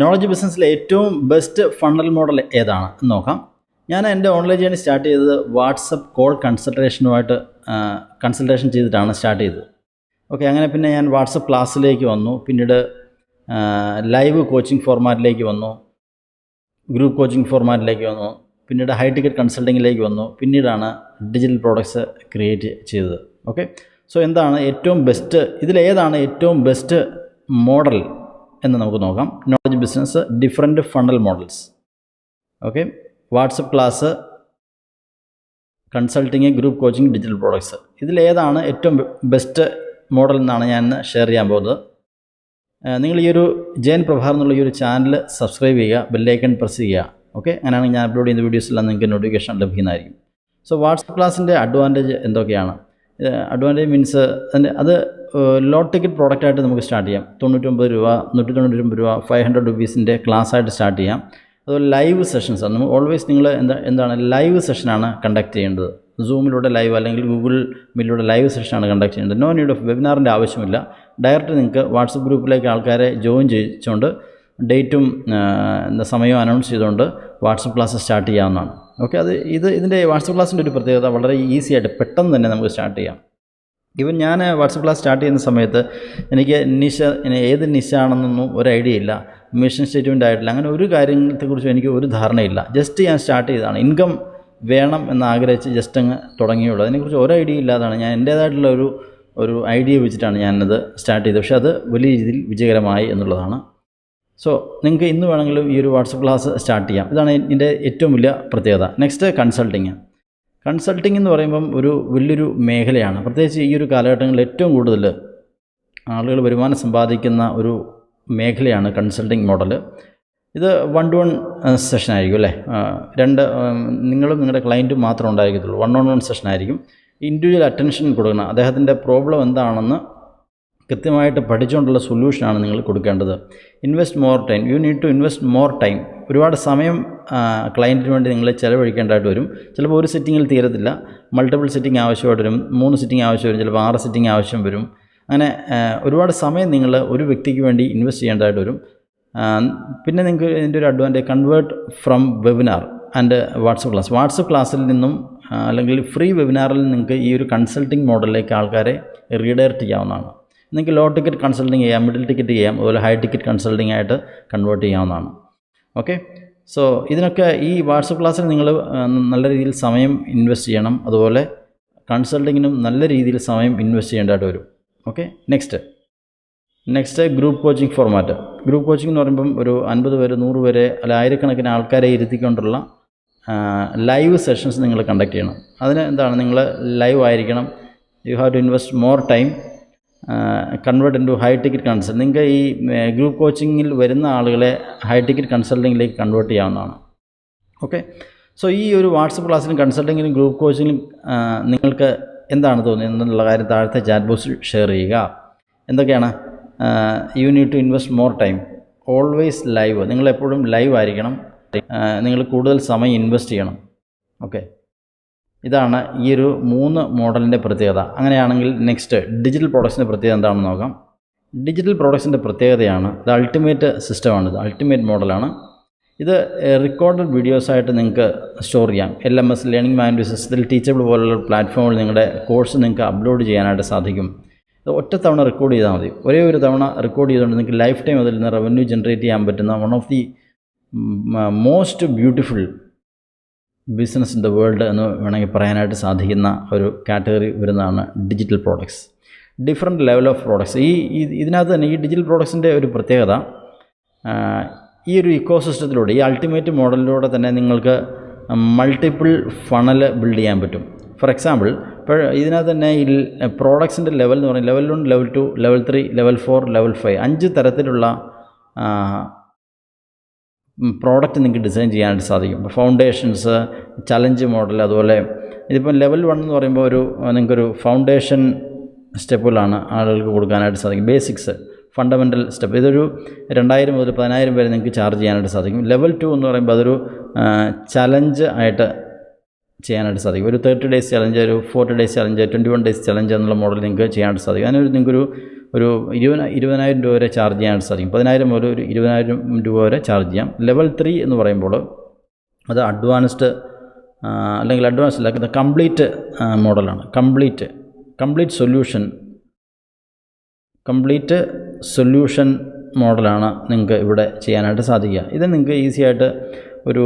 Knowledge ബിസിനസ്സിലെ ഏറ്റവും best fundal model ഏതാണ്? എന്ന് നോക്കാം. ഞാൻ എന്റെ ഓൺലൈൻ ജേണി സ്റ്റാർട്ട് ചെയ്തത് വാട്സപ്പ് കോൾ കൺസൾട്ടേഷനുമായിട്ട് കൺസൾട്ടേഷൻ ചെയ്തിട്ടാണ് സ്റ്റാർട്ട് ചെയ്തത്. ഓക്കെ അങ്ങനെ പിന്നെ ഞാൻ വാട്സപ്പ് ക്ലാസ്സിലേക്ക് വന്നു. പിന്നീട് ലൈവ് കോച്ചിങ് ഫോർമാറ്റിലേക്ക് വന്നു. ഗ്രൂപ്പ് കോച്ചിങ് ഫോർമാറ്റിലേക്ക് വന്നു. പിന്നീട് ഹൈ ടിക്കറ്റ് കൺസൾട്ടിങ്ങിലേക്ക് വന്നു. പിന്നീടാണ് ഡിജിറ്റൽ പ്രോഡക്ട്സ് ക്രിയേറ്റ് ചെയ്തത്. ഓക്കെ സോ എന്താണ് ഏറ്റവും ബെസ്റ്റ് ഇതിലേതാണ് ഏറ്റവും ബെസ്റ്റ് മോഡൽ എന്ന് നമുക്ക് നോക്കാം. Business different funnel models okay WhatsApp class consulting group coaching digital products ഇതിലേതാണ് ഏറ്റവും ബെസ്റ്റ് മോഡൽ എന്നാണ് ഞാൻ ഇന്ന് ഷെയർ ചെയ്യാൻ പോകുന്നത്. നിങ്ങൾ ഈ ഒരു ജയൻ പ്രഭാർ എന്നുള്ള ഈ ഒരു ചാനൽ സബ്സ്ക്രൈബ് ചെയ്യുക ബെല്ലൈക്കൺ പ്രസ് ചെയ്യുക. ഓക്കെ അങ്ങനെയാണെങ്കിൽ ഞാൻ അപ്ലോഡ് ചെയ്യുന്ന വീഡിയോസെല്ലാം നിങ്ങൾക്ക് നോട്ടിഫിക്കേഷൻ ലഭിക്കുന്നതായിരിക്കും. സോ വാട്സപ്പ് ക്ലാസ്സിന്റെ അഡ്വാന്റേജ് എന്തൊക്കെയാണ്? അഡ്വാന്റേജ് മീൻസ് അതിന്റെ അത് ലോ ടിക്കറ്റ് പ്രോഡക്റ്റായിട്ട് നമുക്ക് സ്റ്റാർട്ട് ചെയ്യാം. തൊണ്ണൂറ്റൊമ്പത് രൂപ നൂറ്റി തൊണ്ണൂറ്റൊമ്പത് രൂപ ഫൈവ് ഹൺഡ്രഡ് റുപ്പീസിന്റെ ക്ലാസ്സായിട്ട് സ്റ്റാർട്ട് ചെയ്യാം. അതുപോലെ ലൈവ് സെഷൻസ് നമ്മൾ ഓൾവേസ് നിങ്ങൾ എന്താ എന്താണ് ലൈവ് സെഷനാണ് കണ്ടക്ട് ചെയ്യേണ്ടത്. സൂമിലൂടെ ലൈവ് അല്ലെങ്കിൽ ഗൂഗിൾ മീറ്റിലൂടെ ലൈവ് സെഷനാണ് കണ്ടക്ട് ചെയ്യേണ്ടത്. നോ നീഡ് ഓഫ് വെബിനാറിന്റെ ആവശ്യമില്ല. ഡയറക്റ്റ് നിങ്ങൾക്ക് വാട്സപ്പ് ഗ്രൂപ്പിലേക്ക് ആൾക്കാരെ ജോയിൻ ചെയ്യിച്ചുകൊണ്ട് ഡേറ്റും എന്താ സമയവും അനൗൺസ് ചെയ്തുകൊണ്ട് വാട്സപ്പ് ക്ലാസ് സ്റ്റാർട്ട് ചെയ്യാവുന്നതാണ്. ഓക്കെ അത് ഇത് ഇതിന്റെ വാട്സപ്പ് ക്ലാസ്സിന്റെ ഒരു പ്രത്യേകത വളരെ ഈസി ആയിട്ട് പെട്ടെന്ന് തന്നെ നമുക്ക് സ്റ്റാർട്ട് ചെയ്യാം. ഇവൻ ഞാൻ വാട്സപ്പ് ക്ലാസ് സ്റ്റാർട്ട് ചെയ്യുന്ന സമയത്ത് എനിക്ക് നിശ ഏത് നിശാണെന്നൊന്നും ഒരു ഐഡിയ ഇല്ല. മിഷൻ സ്റ്റേറ്റ്മെന്റ് ആയിട്ടില്ല. അങ്ങനെ ഒരു കാര്യത്തെക്കുറിച്ചും എനിക്ക് ഒരു ധാരണയില്ല. ജസ്റ്റ് ഞാൻ സ്റ്റാർട്ട് ചെയ്തതാണ്. ഇൻകം വേണം എന്ന് ആഗ്രഹിച്ച് ജസ്റ്റ് അങ്ങ് തുടങ്ങിയുള്ളൂ. അതിനെക്കുറിച്ച് ഒരു ഐഡിയ ഇല്ലാതാണ്. ഞാൻ എന്റേതായിട്ടുള്ള ഒരു ഒരു ഐഡിയ വെച്ചിട്ടാണ് ഞാനത് സ്റ്റാർട്ട് ചെയ്തത്. പക്ഷേ അത് വലിയ രീതിയിൽ വിജയകരമായി എന്നുള്ളതാണ്. സോ നിങ്ങൾക്ക് ഇന്ന് വേണമെങ്കിലും ഈ ഒരു വാട്സപ്പ് ക്ലാസ് സ്റ്റാർട്ട് ചെയ്യാം. ഇതാണ് എന്റെ ഏറ്റവും വലിയ പ്രത്യേകത. നെക്സ്റ്റ് കൺസൾട്ടിങ് കൺസൾട്ടിംഗ് എന്ന് പറയുമ്പം ഒരു വലിയൊരു മേഖലയാണ്. പ്രത്യേകിച്ച് ഈ ഒരു കാലഘട്ടങ്ങളിൽ ഏറ്റവും കൂടുതൽ ആളുകൾ വരുമാനം സമ്പാദിക്കുന്ന ഒരു മേഖലയാണ് കൺസൾട്ടിംഗ് മോഡൽ. ഇത് വൺ ടു വൺ സെഷൻ ആയിരിക്കും അല്ലേ? രണ്ട് നിങ്ങളും നിങ്ങളുടെ ക്ലയന്റും മാത്രം ഉണ്ടായിരിക്കത്തുള്ളൂ. വൺ ഓൺ വൺ സെഷൻ ആയിരിക്കും. ഇൻഡിവിജ്വൽ അറ്റൻഷൻ കൊടുക്കണം. അദ്ദേഹത്തിന്റെ പ്രോബ്ലം എന്താണെന്ന് കൃത്യമായിട്ട് പഠിച്ചുകൊണ്ടുള്ള സൊല്യൂഷനാണ് നിങ്ങൾ കൊടുക്കേണ്ടത്. Invest more time. You need to invest more time. ഒരുപാട് സമയം ക്ലയന്റിന് വേണ്ടി നിങ്ങൾ ചിലവഴിക്കേണ്ടതായിട്ട് വരും. ചിലപ്പോൾ ഒരു സിറ്റിങ്ങിൽ തീരത്തില്ല. മൾട്ടിപ്പിൾ സിറ്റിംഗ് ആവശ്യമായിട്ട് വരും. മൂന്ന് സിറ്റിംഗ് ആവശ്യം വരും. ചിലപ്പോൾ ആറ് സിറ്റിംഗ് ആവശ്യം വരും. അങ്ങനെ ഒരുപാട് സമയം നിങ്ങൾ ഒരു വ്യക്തിക്ക് വേണ്ടി ഇൻവെസ്റ്റ് ചെയ്യേണ്ടതായിട്ട് വരും. പിന്നെ നിങ്ങൾക്ക് ഇതിന്റെ ഒരു advantage convert from webinar and WhatsApp class WhatsApp ക്ലാസ്സിൽ നിന്നും അല്ലെങ്കിൽ ഫ്രീ വെബിനാറിൽ നിങ്ങൾക്ക് ഈ ഒരു കൺസൾട്ടിംഗ് മോഡലിലേക്ക് ആൾക്കാരെ റീഡയറക്റ്റ് ചെയ്യാവുന്നതാണ്. നിങ്ങൾക്ക് ലോ ടിക്കറ്റ് കൺസൾട്ടിങ് ചെയ്യാം മിഡിൽ ടിക്കറ്റ് ചെയ്യാം അതുപോലെ ഹൈ ടിക്കറ്റ് കൺസൾട്ടിങ് ആയിട്ട് കൺവേർട്ട് ചെയ്യാവുന്നതാണ്. ഓക്കെ സോ ഇതിനൊക്കെ ഈ വാട്സപ്പ് ക്ലാസ്സിൽ നിങ്ങൾ നല്ല രീതിയിൽ സമയം ഇൻവെസ്റ്റ് ചെയ്യണം. അതുപോലെ കൺസൾട്ടിങ്ങിനും നല്ല രീതിയിൽ സമയം ഇൻവെസ്റ്റ് ചെയ്യേണ്ടതായിട്ട് വരും. Okay next next group coaching format group coaching എന്ന് പറയുമ്പം ഒരു അൻപത് പേര് നൂറ് പേര് അല്ല ആയിരക്കണക്കിന് ആൾക്കാരെ ഇരുത്തിക്കൊണ്ടുള്ള ലൈവ് സെഷൻസ് നിങ്ങൾ കണ്ടക്ട് ചെയ്യണം. അതിന് എന്താണ്? നിങ്ങൾ ലൈവ് ആയിരിക്കണം. You have to invest more time convert into high ticket consult നിങ്ങൾക്ക് ഈ ഗ്രൂപ്പ് കോച്ചിങ്ങിൽ വരുന്ന ആളുകളെ ഹൈ ടിക്കറ്റ് കൺസൾട്ടിങ്ങിലേക്ക് കൺവേർട്ട് ചെയ്യാവുന്നതാണ്. ഓക്കെ സോ ഈ ഒരു വാട്സപ്പ് ക്ലാസ്സിലും കൺസൾട്ടിങ്ങിലും ഗ്രൂപ്പ് കോച്ചിങ്ങിലും നിങ്ങൾക്ക് എന്താണ് തോന്നുന്നത് എന്നുള്ള കാര്യം താഴത്തെ ചാറ്റ് ബോക്സിൽ ഷെയർ ചെയ്യുക. എന്തൊക്കെയാണ്? You need to invest more time always live നിങ്ങളെപ്പോഴും live ആയിരിക്കണം. നിങ്ങൾ കൂടുതൽ സമയം ഇൻവെസ്റ്റ് ചെയ്യണം. ഓക്കെ ഇതാണ് ഈ ഒരു മൂന്ന് മോഡലിന്റെ പ്രത്യേകത. അങ്ങനെയാണെങ്കിൽ നെക്സ്റ്റ് ഡിജിറ്റൽ പ്രോഡക്ട്സിന്റെ പ്രത്യേകത എന്താണെന്ന് നോക്കാം. ഡിജിറ്റൽ പ്രോഡക്ട്സിന്റെ പ്രത്യേകതയാണ് ഇത് അൾട്ടിമേറ്റ് സിസ്റ്റമാണ്. ഇത് അൾട്ടിമേറ്റ് മോഡലാണ്. ഇത് റെക്കോർഡഡ് വീഡിയോസായിട്ട് നിങ്ങൾക്ക് സ്റ്റോർ ചെയ്യാം. L M S learning manual സിസ്റ്റത്തിൽ ടീച്ചബിൾ പോലുള്ള പ്ലാറ്റ്ഫോമിൽ നിങ്ങളുടെ കോഴ്സ് നിങ്ങൾക്ക് അപ്ലോഡ് ചെയ്യാനായിട്ട് സാധിക്കും. ഇത് ഒറ്റ തവണ റെക്കോർഡ് ചെയ്താൽ മതി. ഒരേ ഒരു തവണ റെക്കോർഡ് ചെയ്തുകൊണ്ട് നിങ്ങൾക്ക് ലൈഫ് ടൈം അതിൽ നിന്ന് റവന്യൂ ജനറേറ്റ് ചെയ്യാൻ പറ്റുന്ന one of the most beautiful business in the world എന്ന് വേണമെങ്കിൽ പറയാനായിട്ട് സാധിക്കുന്ന ഒരു കാറ്റഗറി വരുന്നതാണ് digital products. Different level of products. ഈ ഇതിനകത്ത് തന്നെ ഈ ഡിജിറ്റൽ പ്രോഡക്ട്സിന്റെ ഒരു പ്രത്യേകത ഈ ഒരു ഇക്കോ സിസ്റ്റത്തിലൂടെ ഈ അൾട്ടിമേറ്റ് മോഡലിലൂടെ തന്നെ നിങ്ങൾക്ക് മൾട്ടിപ്പിൾ ഫണൽ ബിൽഡ് ചെയ്യാൻ പറ്റും. ഫോർ എക്സാമ്പിൾ ഇപ്പോൾ ഇതിനകത്ത് തന്നെ ഈ പ്രോഡക്ട്സിന്റെ ലെവൽ എന്ന് പറയുന്നത് level one level two level three level four level five അഞ്ച് തരത്തിലുള്ള പ്രോഡക്റ്റ് നിങ്ങൾക്ക് ഡിസൈൻ ചെയ്യാനായിട്ട് സാധിക്കും. ഫൗണ്ടേഷൻസ് ചലഞ്ച് മോഡൽ അതുപോലെ ഇതിപ്പം ലെവൽ വൺ എന്ന് പറയുമ്പോൾ ഒരു നിങ്ങൾക്കൊരു ഫൗണ്ടേഷൻ സ്റ്റെപ്പുകളാണ് ആളുകൾക്ക് കൊടുക്കാനായിട്ട് സാധിക്കും. ബേസിക്സ് ഫണ്ടമെന്റൽ സ്റ്റെപ്പ് ഇതൊരു രണ്ടായിരം മുതൽ പതിനായിരം വരെ നിങ്ങൾക്ക് ചാർജ് ചെയ്യാനായിട്ട് സാധിക്കും. ലെവൽ ടു എന്ന് പറയുമ്പോൾ അതൊരു ചലഞ്ച് ആയിട്ട് ചെയ്യാനായിട്ട് സാധിക്കും. ഒരു തേർട്ടി ഡേയ്സ് ചലഞ്ച് ഒരു forty days challenge twenty one days challenge എന്നുള്ള മോഡൽ നിങ്ങൾക്ക് ചെയ്യാനായിട്ട് സാധിക്കും. അതിനൊരു നിങ്ങൾക്കൊരു ഒരു ഇരുപതിന ഇരുപതിനായിരം രൂപ വരെ ചാർജ് ചെയ്യാൻ സാധിക്കും. പതിനായിരം മുതൽ ഒരു ഇരുപതിനായിരം രൂപ വരെ ചാർജ് ചെയ്യാം. ലെവൽ ത്രീ എന്ന് പറയുമ്പോൾ അത് അഡ്വാൻസ്ഡ് അല്ലെങ്കിൽ അഡ്വാൻസ് അല്ല കംപ്ലീറ്റ് മോഡലാണ് complete complete solution complete solution മോഡലാണ് നിങ്ങൾക്ക് ഇവിടെ ചെയ്യാനായിട്ട് സാധിക്കുക. ഇത് നിങ്ങൾക്ക് ഈസി ആയിട്ട് ഒരു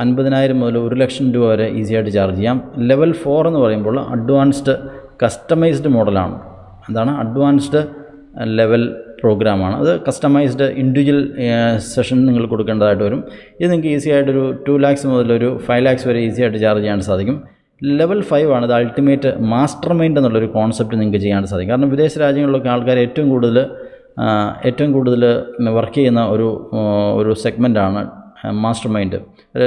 അൻപതിനായിരം മുതൽ ഒരു ലക്ഷം രൂപ വരെ ഈസി ആയിട്ട് ചാർജ് ചെയ്യാം. ലെവൽ ഫോർ എന്ന് പറയുമ്പോൾ അഡ്വാൻസ്ഡ് കസ്റ്റമൈസ്ഡ് മോഡലാണ് എന്താണ് അഡ്വാൻസ്ഡ് ലെവൽ പ്രോഗ്രാമാണ്. അത് കസ്റ്റമൈസ്ഡ് ഇൻഡിവിജ്വൽ സെഷൻ നിങ്ങൾ കൊടുക്കേണ്ടതായിട്ട് വരും. ഇത് നിങ്ങൾക്ക് ഈസി ആയിട്ടൊരു ടു ലാക്സ് മുതൽ ഒരു ഫൈവ് ലാക്സ് വരെ ഈസി ആയിട്ട് ചാർജ് ചെയ്യാൻ സാധിക്കും. ലെവൽ ഫൈവ് ആണ് ഇത് അൾട്ടിമേറ്റ് മാസ്റ്റർ മൈൻഡ് എന്നുള്ളൊരു കോൺസെപ്റ്റ് നിങ്ങൾക്ക് ചെയ്യാൻ സാധിക്കും. കാരണം വിദേശ രാജ്യങ്ങളിലൊക്കെ ആൾക്കാർ ഏറ്റവും കൂടുതൽ ഏറ്റവും കൂടുതൽ വർക്ക് ചെയ്യുന്ന ഒരു ഒരു സെഗ്മെന്റാണ് മാസ്റ്റർ മൈൻഡ്. ഒരു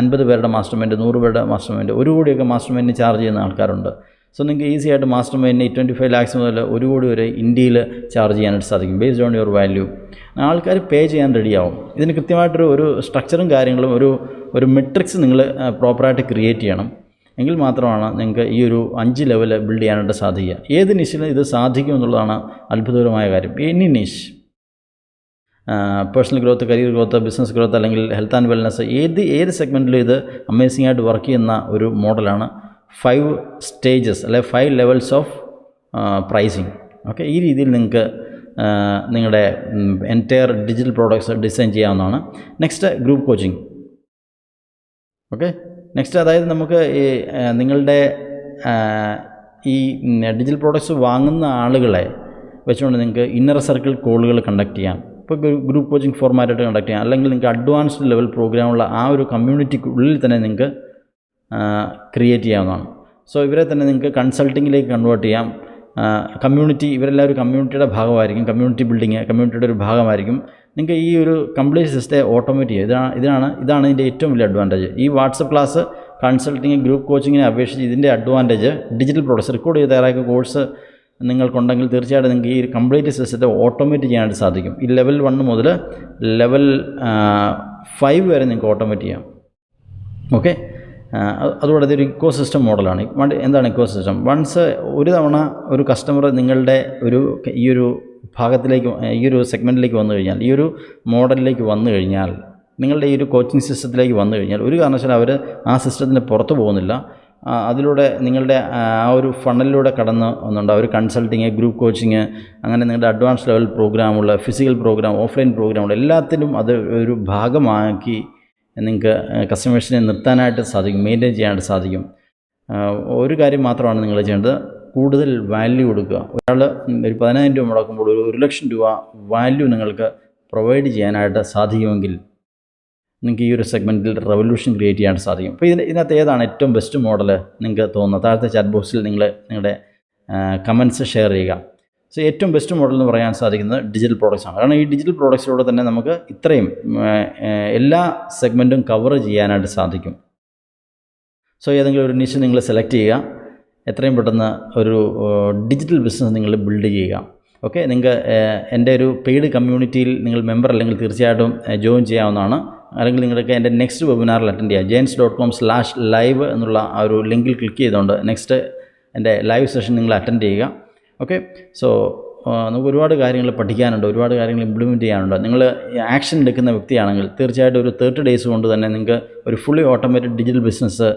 അൻപത് പേരുടെ മാസ്റ്റർ മൈൻഡ് നൂറ് പേരുടെ മാസ്റ്റർ മൈൻഡ് ഒരു കോടിയൊക്കെ മാസ്റ്റർ മൈൻഡിന് ചാർജ് ചെയ്യുന്ന ആൾക്കാരുണ്ട്. സോ നിങ്ങൾക്ക് ഈസി ആയിട്ട് മാസ്റ്റർ മൈൻഡിന് ട്വന്റി ഫൈവ് ലാക്സ് മുതൽ ഒരു കോടി വരെ ഇന്ത്യയിൽ ചാർജ് ചെയ്യാനായിട്ട് സാധിക്കും ബേസ്ഡ് ഓൺ യുവർ വാല്യൂ ആൾക്കാർ പേ ചെയ്യാൻ റെഡിയാവും ഇതിന് കൃത്യമായിട്ടൊരു ഒരു സ്ട്രക്ചറും കാര്യങ്ങളും ഒരു ഒരു മെട്രിക്സ് നിങ്ങൾ പ്രോപ്പറായിട്ട് ക്രിയേറ്റ് ചെയ്യണം. എങ്കിൽ മാത്രമാണ് നിങ്ങൾക്ക് ഈ ഒരു അഞ്ച് ലെവൽ ബിൽഡ് ചെയ്യാനായിട്ട് സാധിക്കുക. ഏത് നിശിലും ഇത് സാധിക്കും എന്നുള്ളതാണ് അത്ഭുതകരമായ കാര്യം. Any niche personal growth career growth business growth അല്ലെങ്കിൽ ഹെൽത്ത് ആൻഡ് വെൽനസ് ഏത് ഏത് സെഗ്മെന്റിലും ഇത് അമേസിംഗ് ആയിട്ട് വർക്ക് ചെയ്യുന്ന ഒരു മോഡലാണ് ഫൈവ് സ്റ്റേജസ് അല്ലെ five levels of pricing okay ഈ രീതിയിൽ നിങ്ങൾക്ക് നിങ്ങളുടെ എന്റയർ ഡിജിറ്റൽ പ്രോഡക്ട്സ് ഡിസൈൻ ചെയ്യാവുന്നതാണ്. Next group coaching okay next അതായത് നമുക്ക് നിങ്ങളുടെ ഈ ഡിജിറ്റൽ പ്രോഡക്ട്സ് വാങ്ങുന്ന ആളുകളെ വെച്ചുകൊണ്ട് നിങ്ങൾക്ക് ഇന്നർ സർക്കിൾ കോളുകൾ കണ്ടക്ട് ചെയ്യാം. ഇപ്പോൾ ഗ്രൂപ്പ് കോച്ചിങ് ഫോർമാറ്റായിട്ട് കണ്ടക്ട് ചെയ്യാം. അല്ലെങ്കിൽ നിങ്ങൾക്ക് അഡ്വാൻസ്ഡ് ലെവൽ പ്രോഗ്രാമുള്ള ആ ഒരു കമ്മ്യൂണിറ്റിക്കുള്ളിൽ തന്നെ നിങ്ങൾക്ക് ക്രിയേറ്റ് ചെയ്യാവുന്നതാണ്. സോ ഇവരെ തന്നെ നിങ്ങൾക്ക് കൺസൾട്ടിങ്ങിലേക്ക് കൺവേർട്ട് ചെയ്യാം. കമ്മ്യൂണിറ്റി ഇവരെല്ലാം ഒരു കമ്മ്യൂണിറ്റിയുടെ ഭാഗമായിരിക്കും. കമ്മ്യൂണിറ്റി ബിൽഡിങ് കമ്മ്യൂണിറ്റിയുടെ ഒരു ഭാഗമായിരിക്കും. നിങ്ങൾക്ക് ഈ ഒരു കംപ്ലീറ്റ് സിസ്റ്റത്തെ ഓട്ടോമേറ്റ് ചെയ്യുക ഇതാണ് ഇതാണ് ഇതാണ് ഇതിന്റെ ഏറ്റവും വലിയ അഡ്വാന്റേജ് ഈ വാട്സപ്പ് ക്ലാസ് കൺസൾട്ടിങ് ഗ്രൂപ്പ് കോച്ചിങ്ങിനെ അപേക്ഷിച്ച് ഇതിന്റെ അഡ്വാന്റേജ് ഡിജിറ്റൽ പ്രോഡക്ട്സ് റെക്കോർഡ് ചെയ്ത് തയ്യാറാക്കിയ കോഴ്സ് നിങ്ങൾക്കുണ്ടെങ്കിൽ തീർച്ചയായിട്ടും നിങ്ങൾക്ക് ഈ കംപ്ലീറ്റ് സിസ്റ്റത്തെ ഓട്ടോമേറ്റ് ചെയ്യാനായിട്ട് സാധിക്കും. ഈ ലെവൽ വൺ മുതൽ ലെവൽ ഫൈവ് വരെ നിങ്ങൾക്ക് ഓട്ടോമേറ്റ് ചെയ്യാം. ഓക്കെ അതുകൂടാതെ ഒരു ഇക്കോ സിസ്റ്റം മോഡലാണ്. എന്താണ് ഇക്കോ സിസ്റ്റം വൺസ് ഒരു തവണ ഒരു കസ്റ്റമർ നിങ്ങളുടെ ഒരു ഈ ഒരു ഭാഗത്തിലേക്ക് ഈ ഒരു സെഗ്മെന്റിലേക്ക് വന്നു കഴിഞ്ഞാൽ ഈ ഒരു മോഡലിലേക്ക് വന്നു കഴിഞ്ഞാൽ നിങ്ങളുടെ ഈ ഒരു കോച്ചിങ് സിസ്റ്റത്തിലേക്ക് വന്നു കഴിഞ്ഞാൽ ഒരു കാരണവശാലും അവർ ആ സിസ്റ്റത്തിന് പുറത്തു പോകുന്നില്ല. അതിലൂടെ നിങ്ങളുടെ ആ ഒരു ഫണലിലൂടെ കടന്ന് ഒന്നുണ്ട് ഒരു കൺസൾട്ടിങ് ഗ്രൂപ്പ് കോച്ചിങ് അങ്ങനെ നിങ്ങളുടെ അഡ്വാൻസ് ലെവൽ പ്രോഗ്രാമുള്ള ഫിസിക്കൽ പ്രോഗ്രാം ഓഫ്ലൈൻ പ്രോഗ്രാമുള്ള എല്ലാത്തിനും അത് ഒരു ഭാഗമാക്കി നിങ്ങൾക്ക് കസ്റ്റമേഴ്സിനെ നിർത്താനായിട്ട് സാധിക്കും മെയിന്റെയിൻ ചെയ്യാനായിട്ട് സാധിക്കും. ഒരു കാര്യം മാത്രമാണ് നിങ്ങൾ ചെയ്യേണ്ടത് കൂടുതൽ വാല്യൂ കൊടുക്കുക. ഒരാൾ ഒരു പതിനായിരം രൂപ മുടക്കുമ്പോൾ ഒരു ഒരു ലക്ഷം രൂപ വാല്യൂ നിങ്ങൾക്ക് പ്രൊവൈഡ് ചെയ്യാനായിട്ട് സാധിക്കുമെങ്കിൽ നിങ്ങൾക്ക് ഈ ഒരു സെഗ്മെന്റിൽ റെവല്യൂഷൻ ക്രിയേറ്റ് ചെയ്യാനായിട്ട് സാധിക്കും. അപ്പോൾ ഇതിന് ഇതിനകത്ത് ഏതാണ് ഏറ്റവും ബെസ്റ്റ് മോഡൽ നിങ്ങൾക്ക് തോന്നുന്നത്? താഴത്തെ ചാറ്റ് ബോക്സിൽ നിങ്ങൾ നിങ്ങളുടെ കമൻസ് ഷെയർ ചെയ്യുക. സോ ഏറ്റവും ബെസ്റ്റ് മോഡൽ എന്ന് പറയാൻ സാധിക്കുന്നത് ഡിജിറ്റൽ പ്രോഡക്റ്റ്സ് ആണ്. കാരണം ഈ ഡിജിറ്റൽ പ്രോഡക്ട്സിലൂടെ തന്നെ നമുക്ക് ഇത്രയും എല്ലാ സെഗ്മെന്റും കവർ ചെയ്യാനായിട്ട് സാധിക്കും. സോ ഏതെങ്കിലും ഒരു നിഷ് നിങ്ങൾ സെലക്ട് ചെയ്യുക. എത്രയും പെട്ടെന്ന് ഒരു ഡിജിറ്റൽ ബിസിനസ് നിങ്ങൾ ബിൽഡ് ചെയ്യുക. ഓക്കെ നിങ്ങൾക്ക് എന്റെ ഒരു പെയ്ഡ് കമ്മ്യൂണിറ്റിയിൽ നിങ്ങൾ മെമ്പർ അല്ലെങ്കിൽ തീർച്ചയായിട്ടും ജോയിൻ ചെയ്യാവുന്നതാണ്. അല്ലെങ്കിൽ നിങ്ങൾക്ക് എന്റെ നെക്സ്റ്റ് വെബിനാറിൽ അറ്റൻഡ് ചെയ്യാം Jains dot com slash live എന്നുള്ള ആ ഒരു ലിങ്കിൽ ക്ലിക്ക് ചെയ്തുകൊണ്ട് നെക്സ്റ്റ് എന്റെ ലൈവ് സെഷൻ നിങ്ങൾ അറ്റൻഡ് ചെയ്യുക. ഓക്കെ സോ നമുക്ക് ഒരുപാട് കാര്യങ്ങൾ പഠിക്കാനുണ്ട് ഒരുപാട് കാര്യങ്ങൾ ഇംപ്ലിമെന്റ് ചെയ്യാനുണ്ട്. നിങ്ങൾ ആക്ഷൻ എടുക്കുന്ന വ്യക്തിയാണെങ്കിൽ തീർച്ചയായിട്ടും ഒരു തേർട്ടി ഡേയ്സ് കൊണ്ട് തന്നെ നിങ്ങൾക്ക് ഒരു ഫുള്ളി ഓട്ടോമാറ്റിക് ഡിജിറ്റൽ ബിസിനസ്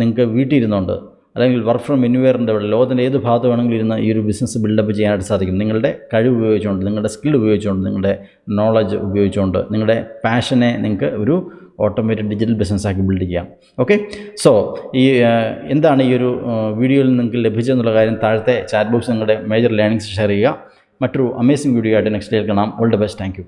നിങ്ങൾക്ക് വീട്ടിൽ ഇരുന്നുകൊണ്ട് അല്ലെങ്കിൽ വർക്ക് ഫ്രം എനിവെയറിന്റെ ഇവിടെ ലോകത്തിന്റെ ഏത് ഭാഗത്ത് വേണമെങ്കിലും ഇരുന്ന് ഈ ഒരു ബിസിനസ് ബിൽഡപ്പ് ചെയ്യാനായിട്ട് സാധിക്കും. നിങ്ങളുടെ കഴിവ് ഉപയോഗിച്ചുകൊണ്ട് നിങ്ങളുടെ സ്കിൽ ഉപയോഗിച്ചുകൊണ്ട് നിങ്ങളുടെ നോളജ് ഉപയോഗിച്ചുകൊണ്ട് നിങ്ങളുടെ പാഷനെ നിങ്ങൾക്ക് ഒരു ഓട്ടോമേറ്റഡ് ഡിജിറ്റൽ ബിസിനസ്സാക്കി ബിൽഡ് ചെയ്യാം. ഓക്കെ സോ ഈ എന്താണ് ഈ ഒരു വീഡിയോയിൽ നിങ്ങൾക്ക് ലഭിച്ചതെന്നുള്ള കാര്യം താഴത്തെ ചാറ്റ് ബോക്സ് നിങ്ങളുടെ മേജർ ലേണിങ്സ് ഷെയർ ചെയ്യുക. മറ്റൊരു അമേസിംഗ് വീഡിയോ ആയിട്ട് നെക്സ്റ്റ് ഡേയിൽ കാണാം. All the best thank